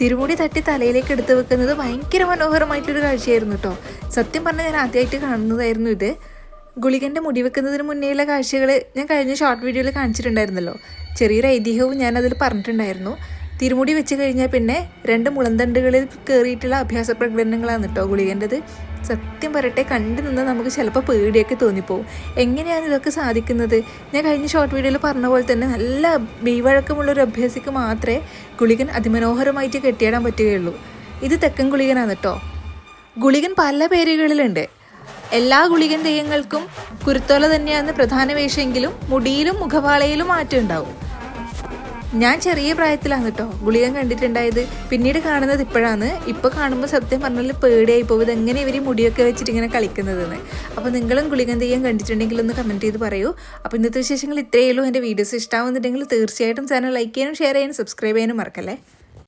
തിരുമുടി തട്ടി തലയിലേക്ക് എടുത്തു വെക്കുന്നത് ഭയങ്കര മനോഹരമായിട്ടൊരു കാഴ്ചയായിരുന്നു കേട്ടോ സത്യം പറഞ്ഞാൽ ഞാൻ ആദ്യമായിട്ട് കാണുന്നതായിരുന്നു ഇത്. ഗുളികന്റെ മുടി വെക്കുന്നതിന് മുന്നേയുള്ള കാഴ്ചകൾ ഞാൻ കഴിഞ്ഞ ഷോർട്ട് വീഡിയോയിൽ കാണിച്ചിട്ടുണ്ടായിരുന്നല്ലോ. ചെറിയൊരു ഐതിഹ്യവും ഞാൻ അതിൽ പറഞ്ഞിട്ടുണ്ടായിരുന്നു. തിരുമുടി വെച്ച് കഴിഞ്ഞാൽ പിന്നെ രണ്ട് മുളന്തണ്ടുകളിൽ കയറിയിട്ടുള്ള അഭ്യാസ പ്രകടനങ്ങളാണ് കേട്ടോ ഗുളികന്റെത്. സത്യം പറയട്ടെ കണ്ടു നിന്ന് നമുക്ക് ചിലപ്പോൾ പേടിയൊക്കെ തോന്നിപ്പോവും. എങ്ങനെയാണ് ഇതൊക്കെ സാധിക്കുന്നത്? ഞാൻ കഴിഞ്ഞ ഷോർട്ട് വീഡിയോയിൽ പറഞ്ഞ പോലെ തന്നെ നല്ല മെയ്വഴക്കമുള്ള ഒരു അഭ്യാസിക്ക് മാത്രമേ ഗുളികൻ അതിമനോഹരമായിട്ട് കെട്ടിയിടാൻ പറ്റുകയുള്ളൂ. ഇത് തെക്കൻ ഗുളികനാണ് കേട്ടോ ഗുളികൻ പല പേരുകളിലുണ്ട്. എല്ലാ ഗുളികൻ തെയ്യങ്ങൾക്കും കുരുത്തോല തന്നെയാണ് പ്രധാന വേഷമെങ്കിലും മുടിയിലും മുഖപാളയിലും മാറ്റം ഉണ്ടാവും. ഞാൻ ചെറിയ പ്രായത്തിലാണ് കേട്ടോ. ഗുളികൻ കണ്ടിട്ടുണ്ടായത്. പിന്നീട് കാണുന്നത് ഇപ്പോഴാണ്. ഇപ്പൊ കാണുമ്പോൾ സത്യം പറഞ്ഞാൽ പേടിയായി പോകും ഇതെങ്ങനെ ഇവർ മുടിയൊക്കെ വെച്ചിട്ട് ഇങ്ങനെ കളിക്കുന്നതെന്ന്. അപ്പോൾ നിങ്ങളും ഗുളികൻ തെയ്യം കണ്ടിട്ടുണ്ടെങ്കിൽ ഒന്ന് കമന്റ് ചെയ്ത് പറയൂ. അപ്പോൾ ഇന്നത്തെ വിശേഷങ്ങൾ ഇത്രയേ ഉള്ളൂ. എന്റെ വീഡിയോസ് ഇഷ്ടമാവുന്നുണ്ടെങ്കിൽ തീർച്ചയായിട്ടും ചാനൽ ലൈക്ക് ചെയ്യാനും ഷെയർ ചെയ്യാനും സബ്സ്ക്രൈബ് ചെയ്യാനും മറക്കല്ലേ?